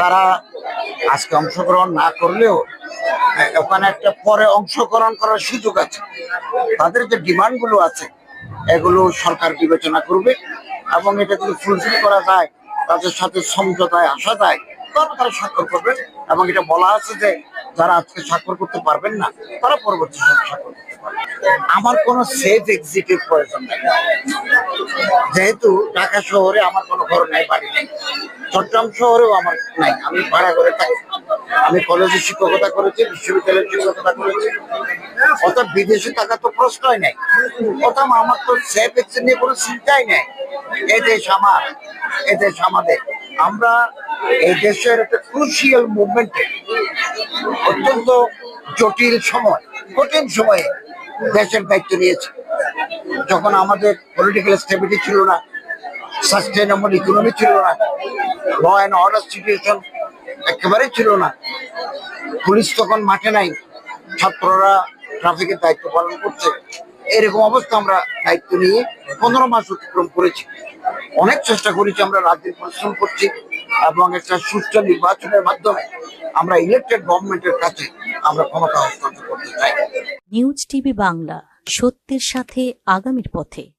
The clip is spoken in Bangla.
তারা আজকে অংশগ্রহণ না করলেও ওখানে একটা পরে অংশগ্রহণ করার সুযোগ আছে। তাদের যে ডিমান্ডগুলো আছে, এগুলো সরকার বিবেচনা করবে এবং এটা যদি ফুলফিল করা যায়, তাদের সাথে সমঝোতায় আসা যায় তাহলে তারা স্বাক্ষর করবে। এবং এটা বলা আছে যে, যারা আজকে স্বাক্ষর করতে পারবেন না, তারা পরবর্তী সময় স্বাক্ষর করতে আমার কোনো সেফ এক্সিটের প্রয়োজন নেই। যেহেতু ঢাকা শহরে আমার কোনো ঘর নাই, বাড়ি নেই। চট্টগ্রাম শহরেও আমার নাই। আমি ভাড়া করে থাকি। আমি কলেজে শিক্ষকতা করেছি বিশ্ববিদ্যালয়ে শিক্ষকতা করেছি। অর্থাৎ বিদেশে থাকা তো প্রশ্নই নেই। প্রথম আমার তো সেফ এক্সিট নিয়ে কোনো চিন্তাই নেই। এই দেশ আমার এই দেশ আমাদের। আমরা এই দেশের একটা ক্রুশিয়াল মুভমেন্টে অত্যন্ত জটিল সময়, কঠিন সময়ে দেশের দায়িত্ব নিয়েছে। যখন আমাদের পলিটিক্যাল স্টেবিলিটি ছিল না সাস্টেনেবল ইকোনমি ছিল না। ল অ্যান্ড অর্ডার সিচুয়েশন একেবারে ছিল না। পুলিশ তখন মাঠে নাই। ছাত্ররা ট্রাফিকের দায়িত্ব পালন করছে। এরকম অবস্থা আমরা দায়িত্ব নিয়ে পনেরো মাস অতিক্রম করেছি। অনেক চেষ্টা করেছি আমরা রাজ্যের পরিশ্রম করছি এবং একটা সুষ্ঠু নির্বাচনের মাধ্যমে আমরা ইলেকটেড গভর্নমেন্টের কাছে আমরা ক্ষমতা হস্তান্তর করতে চাই। নিউজ টিভি বাংলা, সত্যের সাথে আগামীর পথে।